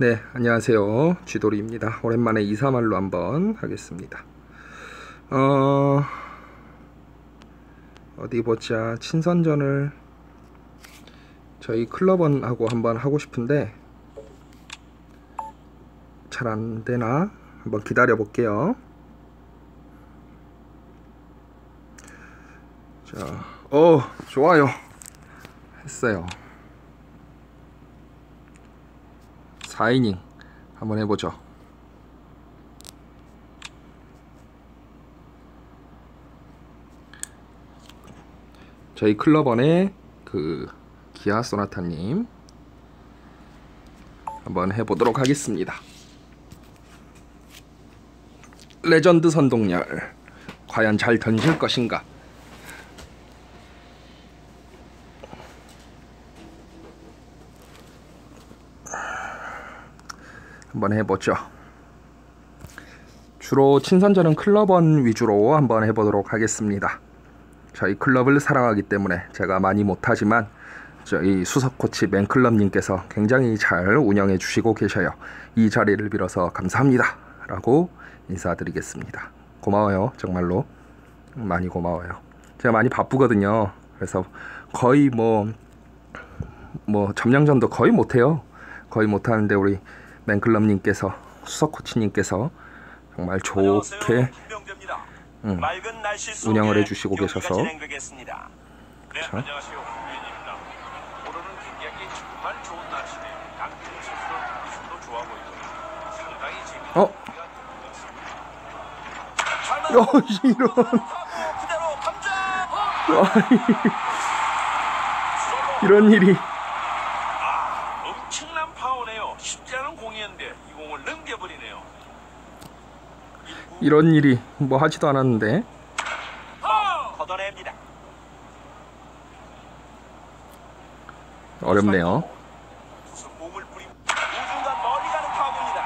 네, 안녕하세요. 쥐돌이입니다. 오랜만에 2, 3말로 한번 하겠습니다. 어, 어디 보자. 친선전을 저희 클럽원하고 한번 하고 싶은데 잘 안 되나? 한번 기다려 볼게요. 자, 어, 좋아요. 했어요. 4이닝 한번 해보죠. 저희 클럽원의 그 기아 소나타님 한번 해보도록 하겠습니다. 레전드 선동열 과연 잘 던질 것인가? 한번 해보죠. 주로 친선전은 클럽원 위주로 한번 해보도록 하겠습니다. 저희 클럽을 사랑하기 때문에 제가 많이 못하지만 저희 수석 코치 맨클럽님께서 굉장히 잘 운영해 주시고 계셔요. 이 자리를 빌어서 감사합니다. 라고 인사드리겠습니다. 고마워요. 정말로. 많이 고마워요. 제가 많이 바쁘거든요. 그래서 거의 뭐, 뭐, 점령전도 거의 못해요. 거의 못하는데 우리 맨클럽님께서 수석 코치님께서 정말 좋게 음, 운영을 해주시고 계셔서. 네, 자. 안녕 이런 일이 뭐 하지도 않았는데 걷어냅니다. 어렵네요. 투수 몸을 뿌리 우중간 멀리 가는 타구입니다.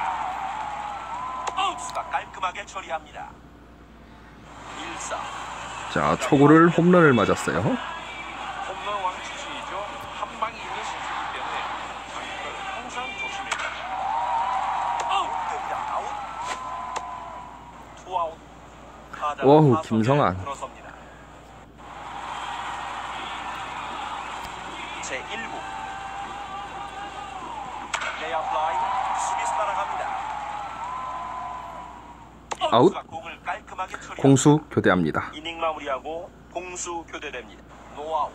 투수가 깔끔하게 처리합니다. 1사 자 초구를 홈런을 맞았어요. 타석에 김성환. 들어섭니다. 제 1구 내야 플라이 수비수 따라갑니다. 아웃. 공수 교대합니다. 이닝 마무리하고 공수 교대됩니다. 노아웃.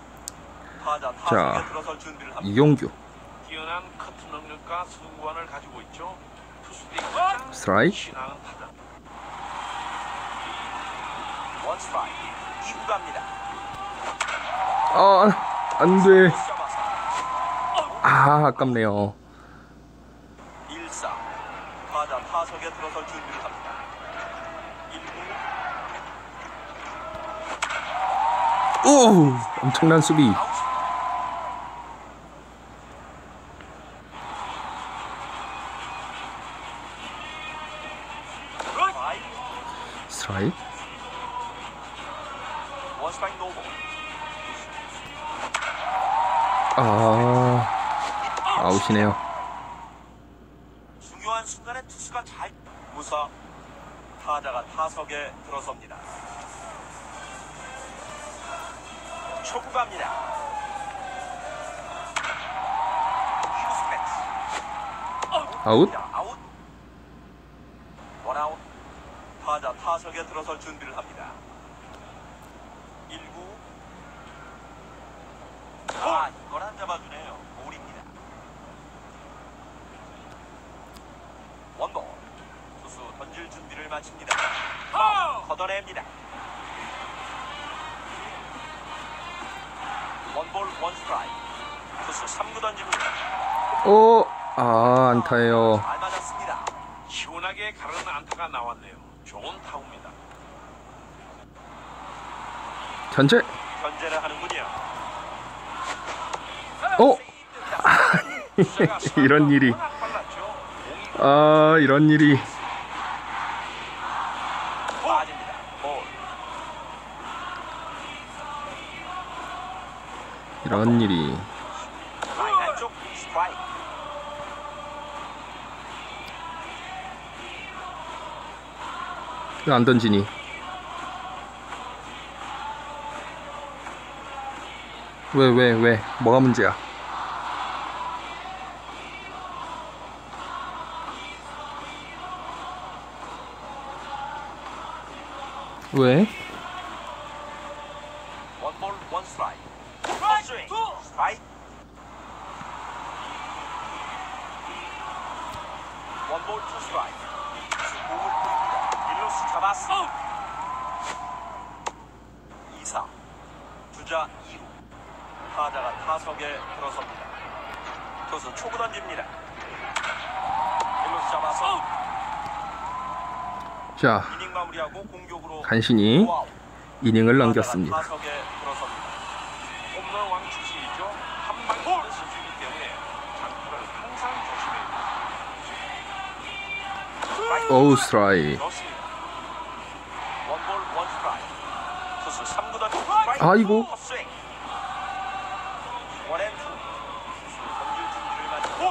타자 자, 타석에 들어설 준비를 합니다. 이용규 뛰어난 커트 능력과 승부관을 가지고 있죠. 투수들이 스트라이크. 신하는 타자. 원 스트라이크. 2구 갑니다. 아 안돼. 잡아서 아 아깝네요. 1사. 타자 타석에 들어설 준비를 합니다. 1구 오 엄청난 수비. 아 아웃이네요. 중요한 순간에 투수가 잘 무사 타자가 타석에 들어섭니다. 초구 갑니다. 아웃. 아웃. 원아웃. 타자 타석에 들어설 준비를 합니다. 오 아 안타예요. 잘 맞았습니다. 시원하게 가르는 안타가 나왔네요. 좋은 타구입니다. 현재 견제를 하는군요. 어 투수가 이런 일이 아 이런 일이. 이런 일이 왜 안 던지니? 왜, 왜, 왜? 뭐가 문제야? 왜? 원볼 원 스트라이크. 스트라이크 투 스트라이크. 원볼 투 스트라이크. 공을 뿌립니다. 일루스 잡았어. 2사 주자 2루 타자가 타석에 들어섭니다. 투수 초구 던집니다. 일루스 잡아서 자, 이닝 마무리하고 공격으로 간신히. 이닝을 넘겼습니다. 타석에 들어섭니다. 홈런 왕 출신이죠. 한 방에 있는 선수이기 때문에 장타를 항상 조심해야 돼요. 오우 스트라이크. 좋습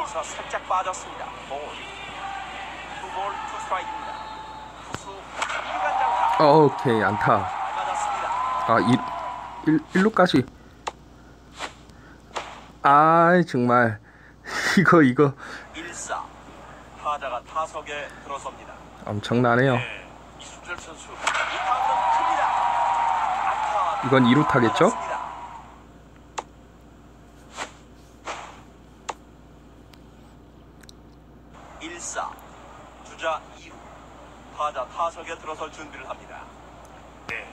볼사 살짝 빠졌습니다. 볼. 투볼 투 스트라이크입니다. 투수 2간 장타. 오케이 안타. 맞았습니다. 아, 일, 일, 일루까지. 아, 정말. 이거, 이거. 1사. 타자가 타석에 들어섭니다. 엄청나네요. 네, 이순철 선수 이 타구는 큽니다. 안타. 이건 이루 타겠죠? 맞았습니다. 일사 주자 2루 타자 타석에 들어설 준비를 합니다. 네.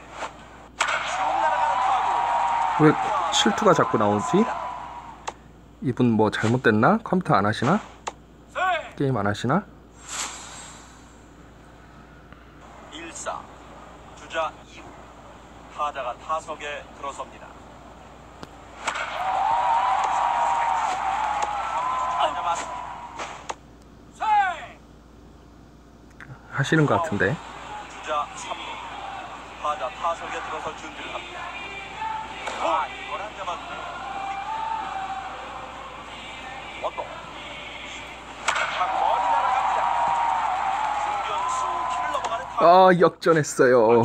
왜 실투가 자꾸 나오지? 이분 뭐 잘못됐나? 컴퓨터 안 하시나? 세. 게임 안 하시나? 1사 주자 2루 타자가 타석에 들어섭니다. 잘 잡았습니다. 세. 하시는 것 같은데. 주자 3루 타자 타석에 들어설 준비를 합니다. 아, 이걸 안 잡았네요. 원동. 아, 역전했어요.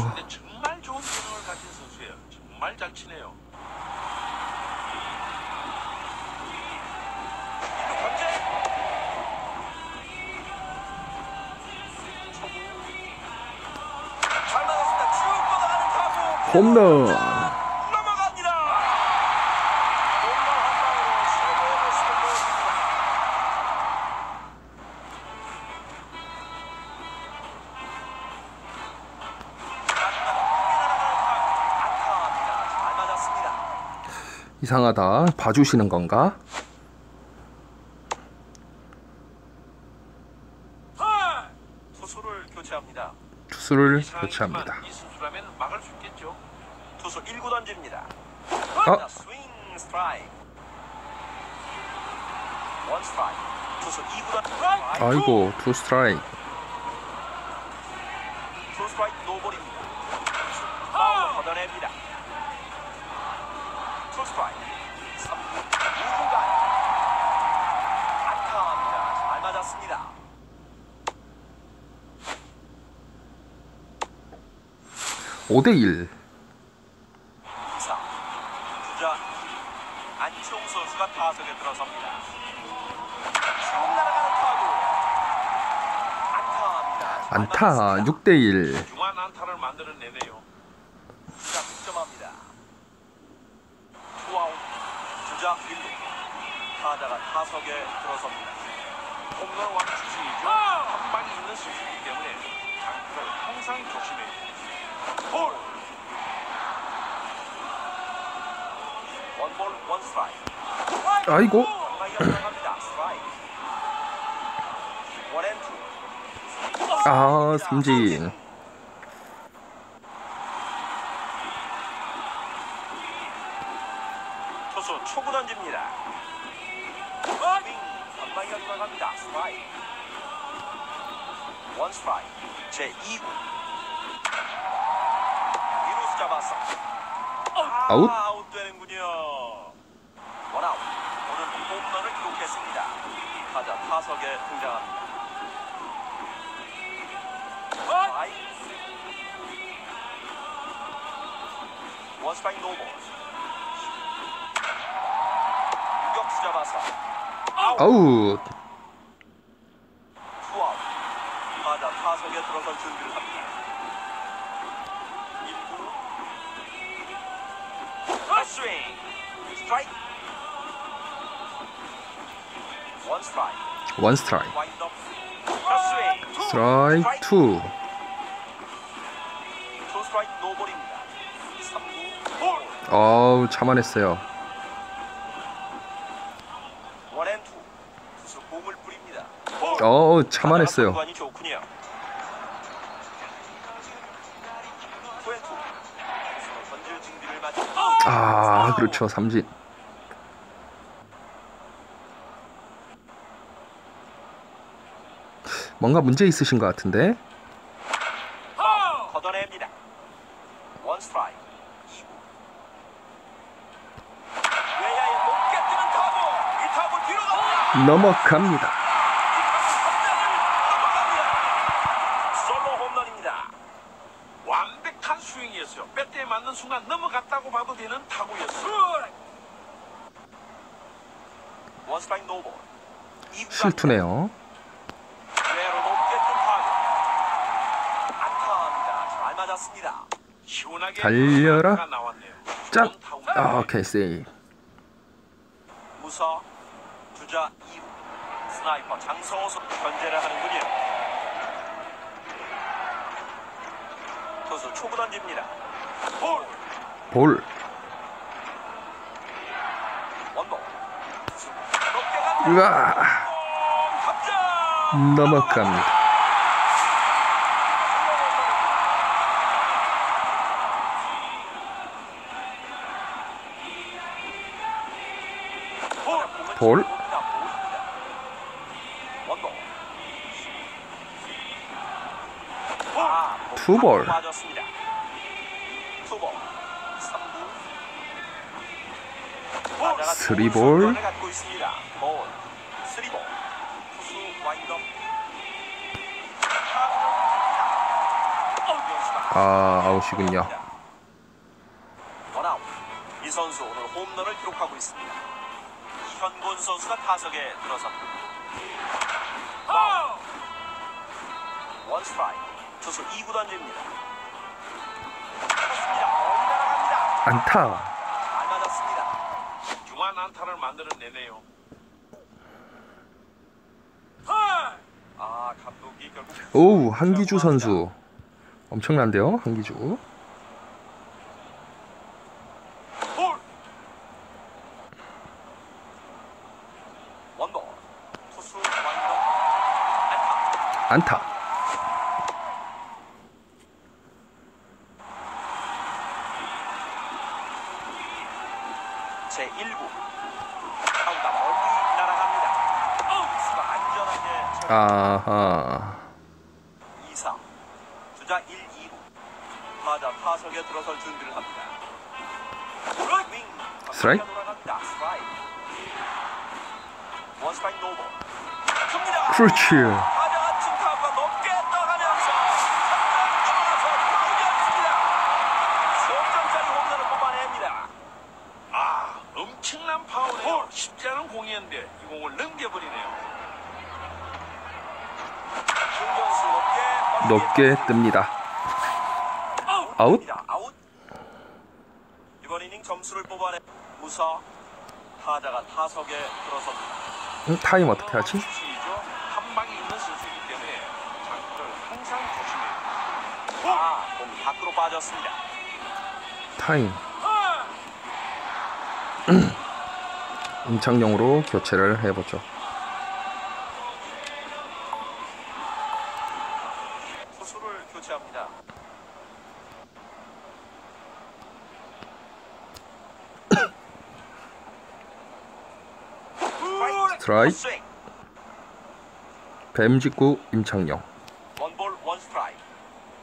니다. 이상하다. 봐주시는 건가? 교체합니다. 투수를 교체합니다. 이 선수라면 막을 수 있겠죠. 투수 1구 던집니다. 어? 자, 스윙 스트라이크. 원 스트라이크. 투수 2구 던집니다. 아이고, 투 스트라이크. 투 스트라이크 노볼입니다. 파울로 걷어냅니다. 투 스트라이크. 3구 2구간. 안타입니다. 잘 맞았습니다. 오대 1. 2사. 주자 안치홍 선수가 타석에 들어섭니다. 안타 맞았습니다. 6대 1. 중한 안타를 만들어내네요. 주자 득점합니다. 투아웃 주자 1루 타자가 타석에 들어섭니다. 홈런 왕 출신이죠. 아이고. 아, 삼진. 투수 초구 던집니다. 윙 방망이가 들어갑니다. 스트라이크. 원 스트라이크. 제 2구. 이루스 잡았어. 아웃? 아, 아웃되는군요. 원아웃. 오늘 홈런을 기록했습니다. 타자 타석에 등장합니다. 원스파인 노볼. 유격수 잡아서 아웃. 투아웃. 타자 타석에 들어설 준비를 합니다. 1구. 스윙. 스트라이크. 원 스트라이크. 원 스트라이크. 투. 투 스트라이크 노볼입니다. 3구. 볼. 어우 참아냈어요. 어우 참아냈어요. 아 그렇죠 삼진. 뭔가 문제 있으신 것 같은데. 걷어냅니다. 원 스트라이크. 외야에 높게 뜨는 타구. 이 타구 뒤로 갑니다. 넘어갑니다. 넘어갑니다. 솔로 홈런입니다. 완벽한 스윙이었어요. 배트에 맞는 순간 넘어갔다고 봐도 되는 타구였어요. 실투네요. 외로 높게 뜬 타구. 안타입니다. 잘 맞았습니다. 시원하게 달려라. 짝. 좋은 타구. 아, 오케이 세이. 무사 주자 2루 스나이퍼 장성호 선 견제를 하는군요. 투수 초구 던집니다. 볼 볼. 으아. 넘어갑니다. 볼 투볼. 빠졌습니다. 투볼 3구 쓰리볼. 갖고 있습니다. 볼 쓰리볼 투수 와인드업 아 아웃이군요. 이 선수 오늘 홈런을 기록하고 있습니다. 이현곤 선수가 타석에 들어섭니다. 원 스트라이크 투수 2구 던집니다. 쳤습니다. 멀리 날아갑니다. 안타. 잘 맞았습니다. 중한 안타를 만들어내네요. 아 감독이 결국 오우 한기주 선수. 엄청난데요 한기주. 볼 원볼 투수 와인더 안타. 제 1구 타구가 멀리 날아갑니다. 투수가 안전하게. 아하. 2사 주자 1, 2루 타자 타석에 들어설 준비를 합니다. 윙 스트라이크? 돌아갑니다. 스트라이크 원 스트라이크 노볼 큽니다. 그렇지. 엄청난 파워네요. 쉽지 않은 공이었는데 이 공을 넘겨버리네요. 높게 뜹니다. 아웃? 아웃. 이번 이닝 점수를 뽑아내 무사 타자가 타석에 들어섭니다. 음, 타임 어떻게 하지? 한 방에 있는 선수이기 때문에 장구를 항상 조심해요. 아, 공 밖으로 빠졌습니다. 타임. 임창용으로 교체를 해보죠. 교체합니다. 스트라이크. 스윙. 뱀직구 임창용. 원볼 원 스트라이크.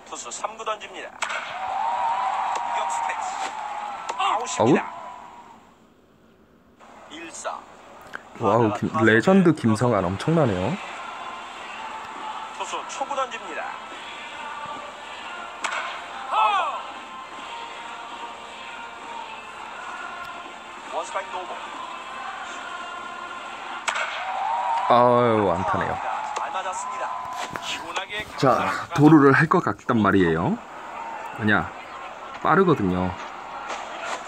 투수 3구 던집니다. 아웃입니다. 1사. 와우 김- 레전드 김성환 엄청나네요. 투수 초구 던집니다. 아유 안타네요. 자 도루를 할 것 같단 말이에요. 왜냐 빠르거든요.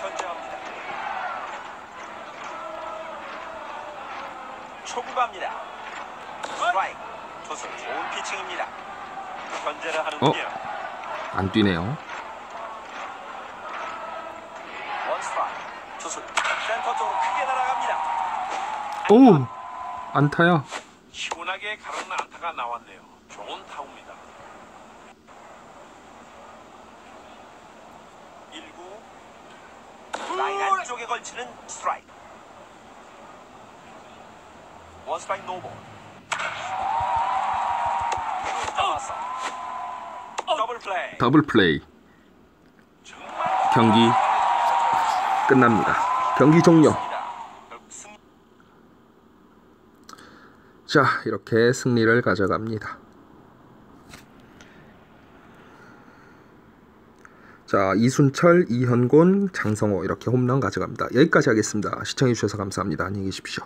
견제합니다. 초구 갑니다. 스트라이크. 투수 좋은 피칭입니다. 견제를 하는군요. 안 뛰네요. 원 스트라이크. 투수 센터 쪽으로 크게 날아갑니다. 오 안타야. 시원하게 가르는 안타가 나왔네요. 좋은 타구입니다. 1구 라인 안쪽에 걸치는 스트라이크. 노볼. 잡았어. 더블 플레이. 경기 끝납니다. 경기 종료. 승- 자 이렇게 승리를 가져갑니다. 자 이순철, 이현곤, 장성호 이렇게 홈런 가져갑니다. 여기까지 하겠습니다. 시청해주셔서 감사합니다. 안녕히 계십시오.